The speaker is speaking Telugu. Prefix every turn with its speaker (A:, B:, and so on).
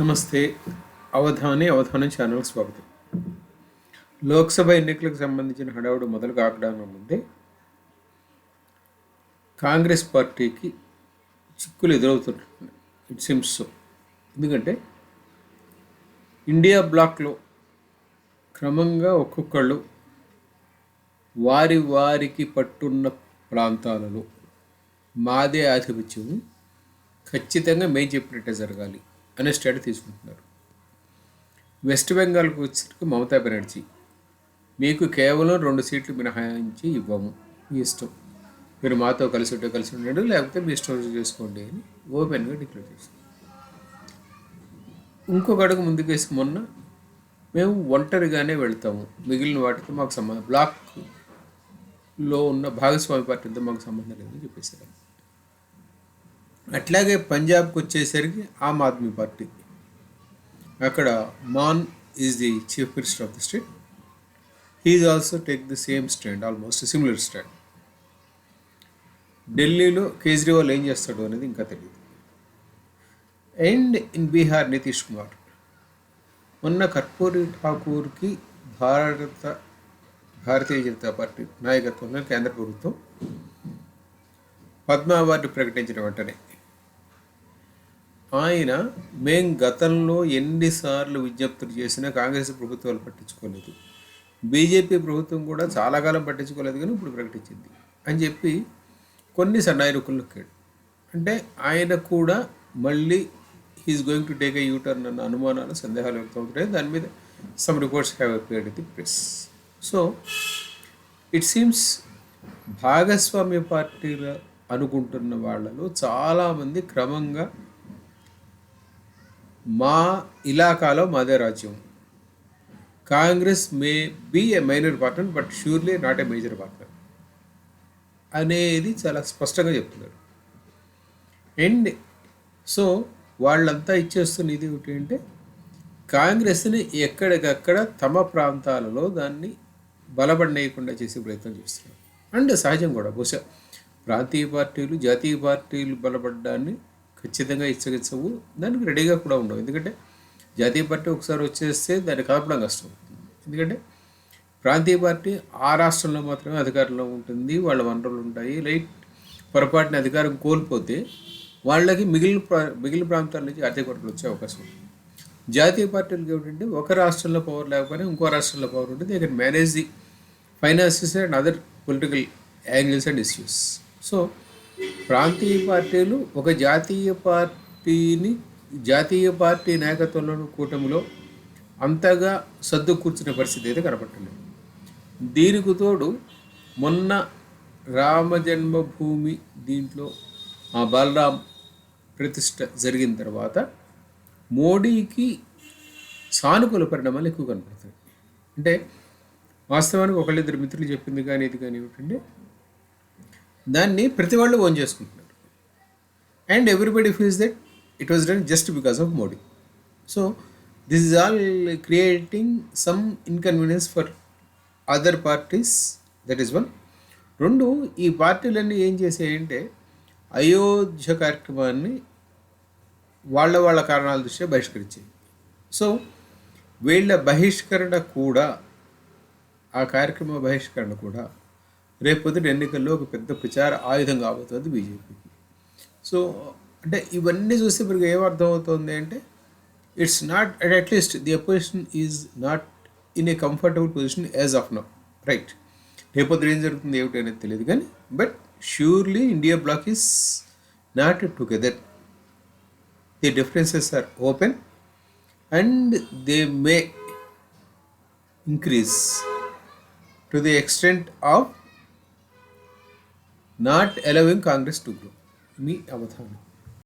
A: నమస్తే. అవధాని అవధానం ఛానల్ స్వాగతం. లోక్సభ ఎన్నికలకు సంబంధించిన హడావుడు మొదలు కాకడానికి ముందే కాంగ్రెస్ పార్టీకి చిక్కులు ఎదురవుతున్నాయి ఇట్ సిమ్స్ ఎందుకంటే ఇండియా బ్లాక్లో క్రమంగా ఒక్కొక్కళ్ళు వారి వారికి పట్టున్న ప్రాంతాలలో మాదే ఆధిపత్యం. ఖచ్చితంగా మేము చెప్పినట్టే జరగాలి. అనే స్టేట్ తీసుకుంటున్నారు. వెస్ట్ బెంగాల్కి వచ్చేసరికి మమతా బెనర్జీ మీకు కేవలం రెండు సీట్లు మినహాయించి ఇవ్వము. మీ ఇష్టం. మీరు మాతో కలిసి ఉంటే కలిసి ఉండండి లేకపోతే మీ ఇష్టం చేసుకోండి అని ఓపెన్గా డిక్లేర్ చేశారు ఇంకొక అడుగు ముందుకేసి మొన్న మేము ఒంటరిగానే వెళ్తాము. మిగిలిన వాటితో మాకు సంబంధం బ్లాక్లో ఉన్న భాగస్వామి పార్టీతో మాకు సంబంధం లేదని చెప్పేశారు. అట్లాగే పంజాబ్కి వచ్చేసరికి ఆమ్ ఆద్మీ పార్టీ. అక్కడ Mann is the chief minister of the state he's also take the same stand almost similar stand ఢిల్లీలో కేజ్రీవాల్ ఏం చేస్తాడు అనేది ఇంకా తెలియదు అండ్ ఇన్ బీహార్ నితీష్ కుమార్ మొన్న కర్పూరి ఠాకూర్కి భారత భారతీయ జనతా పార్టీ నాయకత్వంలో కేంద్ర ప్రభుత్వం పద్మ అవార్డు ప్రకటించిన వెంటనే ఆయన మేం గతంలో ఎన్నిసార్లు విజ్ఞప్తులు చేసినా కాంగ్రెస్ ప్రభుత్వాలు పట్టించుకోలేదు. బీజేపీ ప్రభుత్వం కూడా చాలా కాలం పట్టించుకోలేదు కానీ ఇప్పుడు ప్రకటించింది అని చెప్పి కొన్ని సన్నాయకులు నొక్కాడు. అంటే ఆయన కూడా మళ్ళీ he's going to take a U turn అన్న అనుమానాలు సందేహాలు వ్యక్తమవుతున్నాయి దాని మీద some reports have appeared the press so it seems భాగస్వామ్య పార్టీలు అనుకుంటున్న వాళ్ళలో చాలామంది క్రమంగా మా ఇలాకాలో మాదే రాజ్యం. Congress may be a minor partner but surely not a major partner అనేది చాలా స్పష్టంగా చెప్తున్నారు. అండ్ సో వాళ్ళంతా ఇచ్చేస్తున్న ఇది ఏమిటి అంటే కాంగ్రెస్ని ఎక్కడికక్కడ తమ ప్రాంతాలలో దాన్ని బలపడనేయకుండా చేసే ప్రయత్నం చేస్తున్నారు. అండ్ సహజం కూడా బహుశా ప్రాంతీయ పార్టీలు జాతీయ పార్టీలు బలపడ్డాన్ని ఖచ్చితంగా ఇచ్చగించవు దానికి రెడీగా కూడా ఉండవు. ఎందుకంటే జాతీయ పార్టీ ఒకసారి వచ్చేస్తే దాన్ని కలపడం కష్టం. ఎందుకంటే ప్రాంతీయ పార్టీ ఆ రాష్ట్రంలో మాత్రమే అధికారంలో ఉంటుంది. వాళ్ళ వనరులు ఉంటాయి. లైట్ పొరపాటున అధికారం కోల్పోతే వాళ్ళకి మిగిలిన ప్రా మిగిలిన ప్రాంతాల నుంచి ఆర్థిక వనరులు వచ్చే అవకాశం ఉంది జాతీయ పార్టీలకు ఏమిటంటే ఒక రాష్ట్రంలో పవర్ లేకపోయినా ఇంకో రాష్ట్రంలో పవర్ ఉంటుంది. They can manage the finances and other political angles and issues. So ప్రాంతీయ పార్టీలు ఒక జాతీయ పార్టీని జాతీయ పార్టీ నాయకత్వంలోని కూటమిలో అంతగా సర్దు పరిస్థితి అయితే కనపట్టలేదు దీనికి తోడు మొన్న రామ జన్మభూమి దీంట్లో ఆ బలరాం ప్రతిష్ట జరిగిన తర్వాత మోడీకి సానుకూల పరిణామాలు ఎక్కువ కనపడతాయి. అంటే వాస్తవానికి ఒకళ్ళిద్దరు మిత్రులు చెప్పింది కానీ ఇది కానీ ఏమిటంటే దాన్ని ప్రతి వాళ్ళు ఓన్ చేసుకుంటున్నారు. And everybody feels that it was done just because of Modi so this is all creating some inconvenience for other parties that is one రెండు ఈ పార్టీలన్నీ ఏం చేసాయంటే అయోధ్య కార్యక్రమాన్ని వాళ్ళ వాళ్ళ కారణాల దృష్ట్యా బహిష్కరించాయి. సో వీళ్ళ బహిష్కరణ కూడా ఆ కార్యక్రమ బహిష్కరణ కూడా రేపొద్దు ఎన్నికల్లో ఒక పెద్ద ప్రచార ఆయుధం కాబోతుంది బీజేపీకి సో అంటే ఇవన్నీ చూస్తే ఇప్పుడు ఏమర్థం అవుతుంది అంటే it's not at at least the opposition is not in a comfortable position as of now right రేపొద్దు ఏం జరుగుతుంది ఏమిటి అనేది తెలియదు కానీ but surely India bloc is not together the differences are open and they may increase to the extent of not allowing Congress to grow me Avadhanam